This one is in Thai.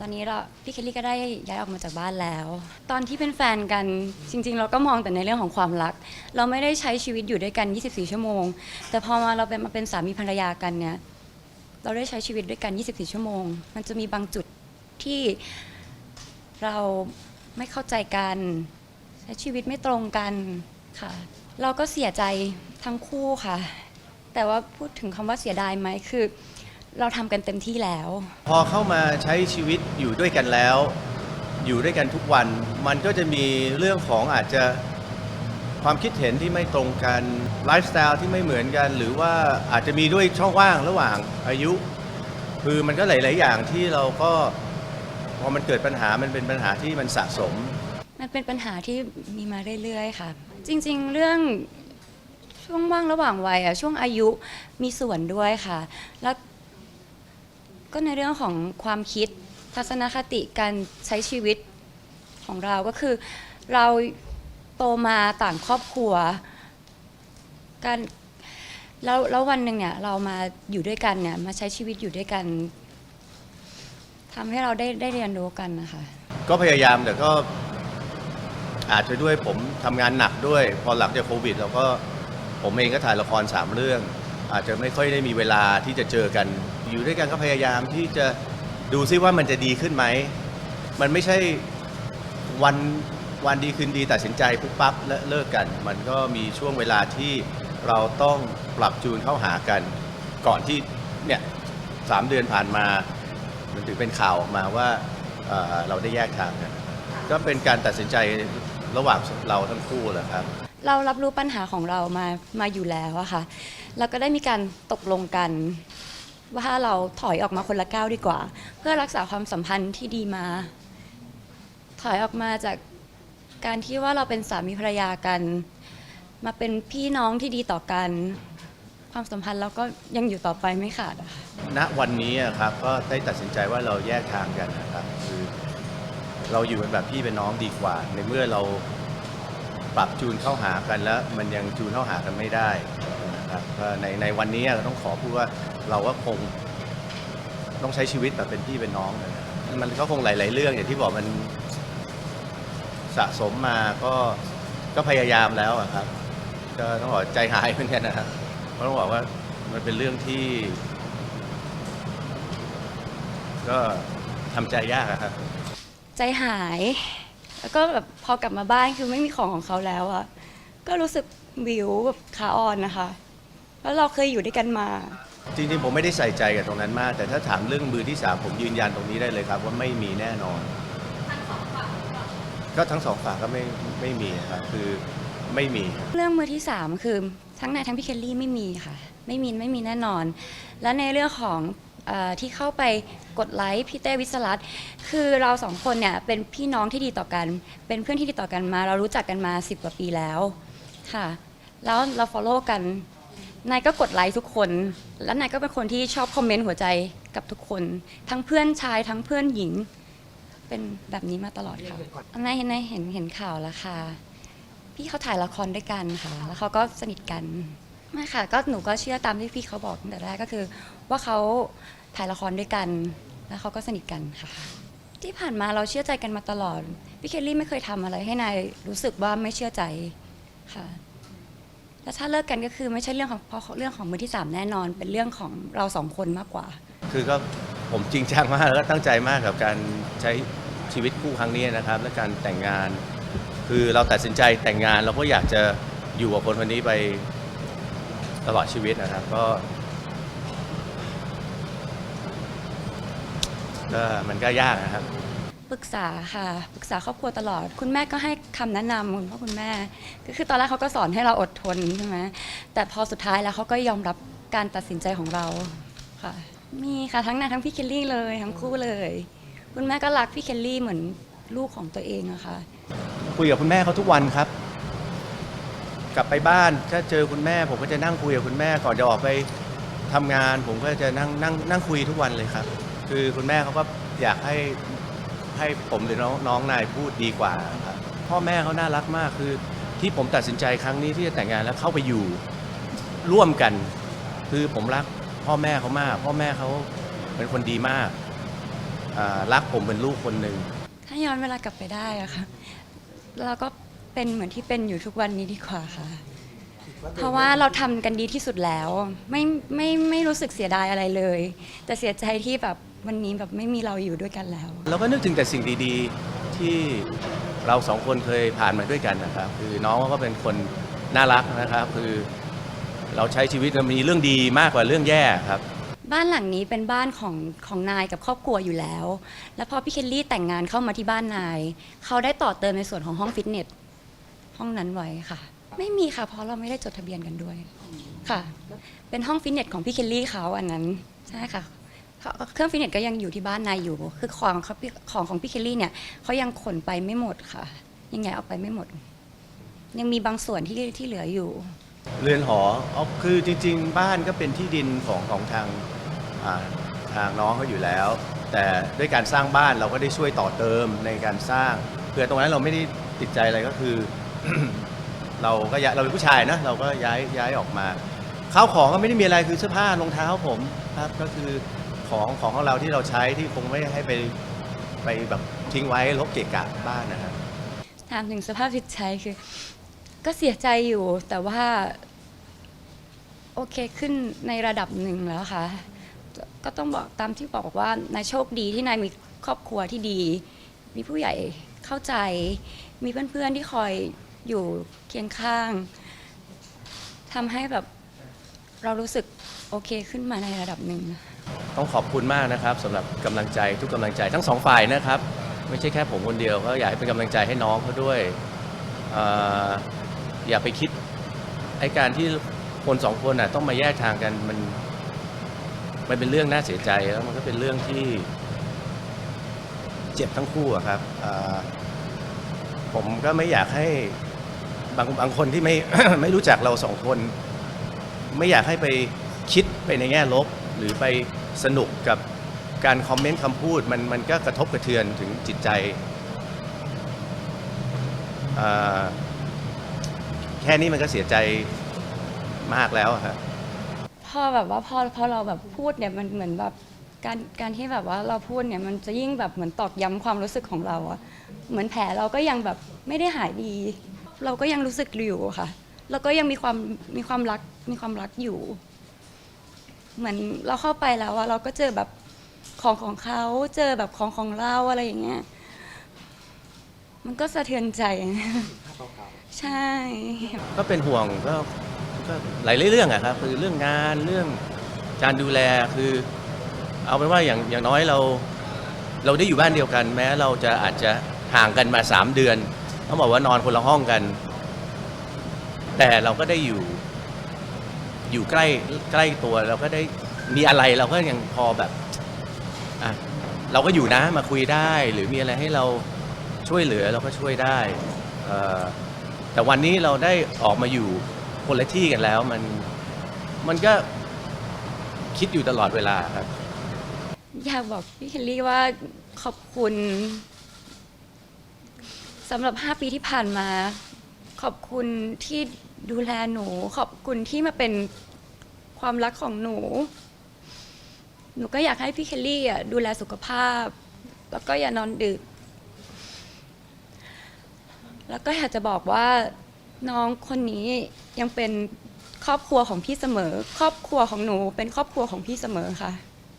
ตอนนี้เราพี่เคลลี่ก็ได้ย้ายออกมาจากบ้านแล้ว ตอนที่เป็นแฟนกันจริง ๆ เราก็มองแต่ในเรื่องของความรัก เราไม่ได้ใช้ชีวิตอยู่ด้วยกัน 24 ชั่วโมง แต่พอมาเราเป็นมาเป็นสามีภรรยากันเนี่ยเราได้ใช้ชีวิตด้วยกัน 24 ชั่วโมง มันจะมีบางจุดที่เราไม่เข้าใจกัน ใช้ชีวิตไม่ตรงกันค่ะ เราก็เสียใจทั้งคู่ค่ะ แต่ว่าพูดถึงคำว่าเสียดายไหมคือ เราทำกันเต็มที่แล้ว พอเข้ามาใช้ชีวิตอยู่ด้วยกันแล้ว อยู่ด้วยกันทุกวัน มันก็จะมีเรื่องของอาจจะความคิดเห็นที่ไม่ตรงกันไลฟ์สไตล์ที่ไม่เหมือนกัน หรือว่าอาจจะมีด้วยช่องว่างระหว่างอายุ คือมันก็หลาย ๆ อย่างที่เราก็พอมันเกิดปัญหามันเป็นปัญหาที่มันสะสม มันเป็นปัญหาที่มีมาเรื่อยๆค่ะ จริง ๆ เรื่องช่วงว่างระหว่างวัยอะช่วงอายุมีส่วนด้วยค่ะ แล้ว ก็ในเรื่องของความคิดทัศนคติการใช้ชีวิตของเราก็คือ เราโตมาต่างครอบครัวการแล้วแล้ววันหนึ่งเนี่ยเรามาอยู่ด้วยกันเนี่ยมาใช้ชีวิตอยู่ด้วยกันทำให้เราได้ได้เรียนรู้กันนะคะ ก็พยายามแต่ก็อาจจะด้วยผมทำงานหนักด้วย พอหลังจากโควิดเราก็ผมเองก็ถ่ายละครสามเรื่อง อาจจะไม่ค่อยได้มีเวลาที่จะเจอกัน อยู่ด้วยกันก็พยายามที่จะดูซิว่ามันจะดีขึ้นไหม มันไม่ใช่วันวันดีคืนดีตัดสินใจปุ๊บปั๊บและเลิกกัน มันก็มีช่วงเวลาที่เราต้องปรับจูนเข้าหากัน ก่อนที่เนี่ยสามเดือนผ่านมา มันถึงเป็นข่าวออกมาว่าเอ่อเราได้แยกทางกัน ก็เป็นการตัดสินใจระหว่างเราทั้งคู่แหละครับ เรารับรู้ปัญหาของเรามามาอยู่แล้วอะค่ะ แล้วก็ได้มีการตกลงกัน ว่าเราถอยออกมาคนละก้าวดีกว่า เพื่อรักษาความสัมพันธ์ที่ดีมา ถอยออกมาจากการที่ว่าเราเป็นสามีภรรยากัน มาเป็นพี่น้องที่ดีต่อกัน ความสัมพันธ์เราก็ยังอยู่ต่อไปไม่ขาดอะค่ะ ณวันนี้อะครับก็ได้ตัดสินใจว่าเราแยกทางกันนะครับคือเราอยู่เป็นแบบพี่เป็นน้องดีกว่า ในเมื่อเราปรับจูนเข้าหากันแล้ว มันยังจูนเข้าหากันไม่ได้นะครับก็ในในวันนี้อะต้องขอพูดว่า เราก็คงต้องใช้ชีวิตแบบเป็นพี่เป็นน้องเลยนะครับมันก็คงหลาย ๆ เรื่องอย่างที่บอกมันสะสมมาก็ก็พยายามแล้วอะครับก็ต้องบอกใจหายเหมือนกันนะครับเพราะต้องบอกว่ามันเป็นเรื่องที่ ก็ทำใจยากอะครับ ใจหาย แล้วก็แบบพอกลับมาบ้านคือไม่มีของของเขาแล้วอะก็รู้สึกวิวแบบขาอ่อนนะคะ แล้วเราเคยอยู่ด้วยกันมา จริงๆผมไม่ได้ใส่ใจกับตรงนั้นมาก แต่ถ้าถามเรื่องมือที่สามผมยืนยันตรงนี้ได้เลยครับ ว่าไม่มีแน่นอนก็ทั้งสองฝ่ายก็ไม่ไม่มีครับคือไม่มี เรื่องมือที่สามคือทั้งนายทั้งพี่เคลลี่ไม่มีค่ะ ไม่มีไม่มีแน่นอน และในเรื่องของเออที่เข้าไปกดไลค์พี่เต้วิศรัตน์คือเราสองคนเนี่ยเป็นพี่น้องที่ดีต่อกัน เป็นเพื่อนที่ดีต่อกันมา เรารู้จักกันมา 10 กว่าปีแล้วค่ะ แล้วเรา follow กัน นายก็กดไลค์ทุกคน แล้วนายก็เป็นคนที่ชอบคอมเมนต์หัวใจกับทุกคน ทั้งเพื่อนชายทั้งเพื่อนหญิง เป็นแบบนี้มาตลอดค่ะนายเห็นนายเห็นเห็นข่าวแล้วค่ะ พี่เขาถ่ายละครด้วยกันค่ะ แล้วเขาก็สนิทกันไม่ค่ะ ก็หนูก็เชื่อตามที่พี่เขาบอกตั้งแต่แรกก็คือ ว่าเขาถ่ายละครด้วยกัน แล้วเขาก็สนิทกันค่ะ ที่ผ่านมาเราเชื่อใจกันมาตลอดพี่เคลลี่ไม่เคยทำอะไรให้นายรู้สึกว่าไม่เชื่อใจค่ะ แล้วถ้าเลิกกันก็คือไม่ใช่เรื่องของเพราะเรื่องของมือที่สามแน่นอน เป็นเรื่องของเราสองคนมากกว่า คือก็ผมจริงจังมากแล้วก็ตั้งใจมากกับการใช้ชีวิตคู่ครั้งนี้นะครับ และการแต่งงาน คือเราตัดสินใจแต่งงานเราก็อยากจะอยู่กับคนคนนี้ไปตลอดชีวิตนะครับ ก็ก็มันก็ยากนะครับ ปรึกษาค่ะปรึกษาครอบครัวตลอด คุณแม่ก็ให้คำแนะนำคุณพ่อคุณแม่ก็คือตอนแรกเขาก็สอนให้เราอดทนใช่ไหมแต่พอสุดท้ายแล้วเขาก็ยอมรับการตัดสินใจของเราค่ะ มีค่ะทั้งนายทั้งพี่เคลลี่เลยทั้งคู่เลย คุณแม่ก็รักพี่เคลลี่เหมือนลูกของตัวเองอะค่ะ คุยกับคุณแม่เขาทุกวันครับ กลับไปบ้านถ้าเจอคุณแม่ ผมก็จะนั่งคุยกับคุณแม่ก่อนจะออกไปทำงาน ผมก็จะนั่งนั่งนั่งคุยทุกวันเลยครับ คือคุณแม่เขาก็อยากให้ ให้ผมหรือน้องน้องนายพูดดีกว่าครับพ่อแม่เขาน่ารักมากคือ ที่ผมตัดสินใจครั้งนี้ที่จะแต่งงานแล้วเข้าไปอยู่ร่วมกัน คือผมรักพ่อแม่เขามาก พ่อแม่เขาเป็นคนดีมากอ่ารักผมเป็นลูกคนหนึ่ง ถ้าย้อนเวลากลับไปได้อะค่ะ เราก็เป็นเหมือนที่เป็นอยู่ทุกวันนี้ดีกว่าค่ะ เพราะว่าเราทำกันดีที่สุดแล้ว ไม่ไม่ไม่รู้สึกเสียดายอะไรเลย แต่เสียใจที่แบบ วันนี้แบบไม่มีเราอยู่ด้วยกันแล้ว เราก็นึกถึงแต่สิ่งดีๆที่เราสองคนเคยผ่านมาด้วยกันนะครับ คือน้องเขาก็เป็นคนน่ารักนะครับ คือเราใช้ชีวิตเรามีเรื่องดีมากกว่าเรื่องแย่ครับ บ้านหลังนี้เป็นบ้านของของนายกับครอบครัวอยู่แล้ว แล้วพอพี่เคลลี่แต่งงานเข้ามาที่บ้านนาย เขาได้ต่อเติมในส่วนของห้องฟิตเนสห้องนั้นไว้ค่ะ ไม่มีค่ะเพราะเราไม่ได้จดทะเบียนกันด้วยค่ะ เป็นห้องฟิตเนสของพี่เคลลี่เขาอันนั้นใช่ค่ะ เครื่องฟิตเนสก็ยังอยู่ที่บ้านนายอยู่ คือของเขาของของพี่เคลลี่เนี่ยเขายังขนไปไม่หมดค่ะ ยังไงเอาไปไม่หมด ยังมีบางส่วนที่ที่เหลืออยู่ เรือนหอเอาคือจริง ๆ บ้านก็เป็นที่ดินของของทางอ่าทางน้องเขาอยู่แล้ว แต่ด้วยการสร้างบ้านเราก็ได้ช่วยต่อเติมในการสร้างเพื่อตรงนั้นเราไม่ได้ติดใจอะไรก็คือ เราก็ย้ายเราเป็นผู้ชายนะเราก็ย้ายย้ายออกมาข้าวของก็ไม่ได้มีอะไรคือเสื้อผ้ารองเท้าผมครับก็คือ ของของของเราที่เราใช้ที่คงไม่ให้ไปไปแบบทิ้งไว้ลบเกะกะบ้านนะครับ ถามถึงสภาพจิตใจคือ ก็เสียใจอยู่แต่ว่า โอเคขึ้นในระดับหนึ่งแล้วค่ะ ก็ต้องบอกตามที่บอกว่านายโชคดีที่นายมีครอบครัวที่ดี มีผู้ใหญ่เข้าใจ มีเพื่อนๆที่คอยอยู่เคียงข้างทำให้แบบเรารู้สึกโอเคขึ้นมาในระดับหนึ่ง ต้องขอบคุณมากนะครับสำหรับกำลังใจทุกกำลังใจทั้งสองฝ่ายนะครับ ไม่ใช่แค่ผมคนเดียวก็อยากให้เป็นกำลังใจให้น้องเขาด้วยเอ่ออย่าไปคิดไอ้การที่คนสองคนน่ะต้องมาแยกทางกันมันมันเป็นเรื่องน่าเสียใจแล้วมันก็เป็นเรื่องที่ เจ็บทั้งคู่อะครับเอ่อผมก็ไม่อยากให้บางบางคนที่ไม่ ไม่รู้จักเราสองคน ไม่อยากให้ไปคิดไปในแง่ลบ หรือไปสนุกกับการคอมเมนต์คำพูดมันมันก็กระทบกระเทือนถึงจิตใจอ่าแค่นี้มันก็เสียใจมากแล้วครับ พอแบบว่าพอพอเราแบบพูดเนี่ยมันเหมือนแบบการการที่แบบว่าเราพูดเนี่ยมันจะยิ่งแบบเหมือนตอกย้ำความรู้สึกของเราอะเหมือนแผลเราก็ยังแบบไม่ได้หายดี เราก็ยังรู้สึกอยู่ค่ะ แล้วก็ยังมีความมีความรักมีความรักอยู่ เหมือนเราเข้าไปแล้วอะเราก็เจอแบบของของเขาเจอแบบของของเราอะไรอย่างเงี้ยมันก็สะเทือนใจใช่ ก็เป็นห่วงก็ก็หลายเรื่องอะครับคือเรื่องงานเรื่องการดูแลคือ เอาเป็นว่าอย่างอย่างน้อยเรา เราได้อยู่บ้านเดียวกัน แม้เราจะอาจจะห่างกันมาสามเดือนต้องบอกว่านอนคนละห้องกัน แต่เราก็ได้อยู่ อยู่ใกล้ใกล้ตัวเราก็ได้มีอะไรเราก็ยังพอแบบอะเราก็อยู่นะมาคุยได้หรือมีอะไรให้เราช่วยเหลือเราก็ช่วยได้เอ่อแต่วันนี้เราได้ออกมาอยู่คนละที่กันแล้วมันมันก็คิดอยู่ตลอดเวลาครับ อยากบอกพี่เคลลี่ว่าขอบคุณสำหรับ 5 ปีที่ผ่านมา ขอบคุณที่ ดูแลหนูขอบคุณที่มาเป็นความรักของหนู หนูก็อยากให้พี่เคลลี่อะดูแลสุขภาพ แล้วก็อย่านอนดึก แล้วก็อยากจะบอกว่าน้องคนนี้ยังเป็นครอบครัวของพี่เสมอ ครอบครัวของหนูเป็นครอบครัวของพี่เสมอค่ะ